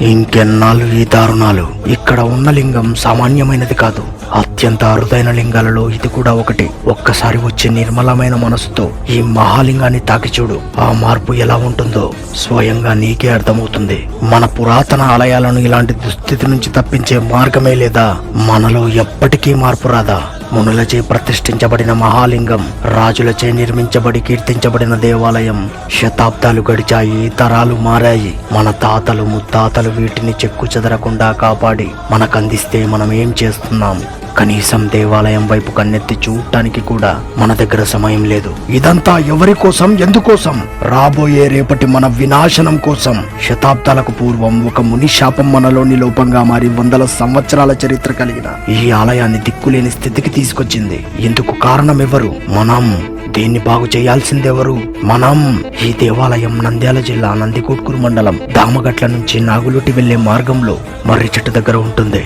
ఇంకెన్నాళ్ళు ఈ దారుణాలు? ఇక్కడ ఉన్న లింగం సామాన్యమైనది కాదు. అత్యంత అరుదైన లింగాలలో ఇది కూడా ఒకటి. ఒక్కసారి వచ్చే నిర్మలమైన మనసుతో ఈ మహాలింగాన్ని తాకి చూడు. ఆ మార్పు ఎలా ఉంటుందో స్వయంగా నీకే అర్థమవుతుంది. మన పురాతన ఆలయాలను ఇలాంటి దుస్థితి నుంచి తప్పించే మార్గమే లేదా? మనలో ఎప్పటికీ మార్పు రాదా? మునులచే ప్రతిష్ఠించబడిన మహాలింగం రాజులచే నిర్మించబడి కీర్తించబడిన దేవాలయం శతాబ్దాలు గడిచాయి తరాలు మారాయి. మన తాతలు ముత్తాతలు వీటిని చెక్కు చెదరకుండా కాపాడి మనకందిస్తే మనం ఏం చేస్తున్నాం? కనీసం దేవాలయం వైపు కన్నెత్తి చూడటానికి కూడా మన దగ్గర సమయం లేదు. ఇదంతా ఎవరి కోసం ఎందుకోసం? రాబోయే రేపటి మన వినాశనం కోసం. శతాబ్దాలకు పూర్వం ఒక ముని శాపం మనలోని లోపంగా మారి వందల సంవత్సరాల చరిత్ర కలిగిన ఈ ఆలయాన్ని దిక్కులేని స్థితికి తీసుకొచ్చింది. ఇందుకు కారణం ఎవరు మనం. దీన్ని బాగు చేయాల్సిందెవరు? మనం. ఈ దేవాలయం నంద్యాల జిల్లా నందికొట్కూరు మండలం దామగట్ల నుంచి నాగులుటి వెళ్ళే మార్గంలో మర్రి చెట్టు దగ్గర ఉంటుంది.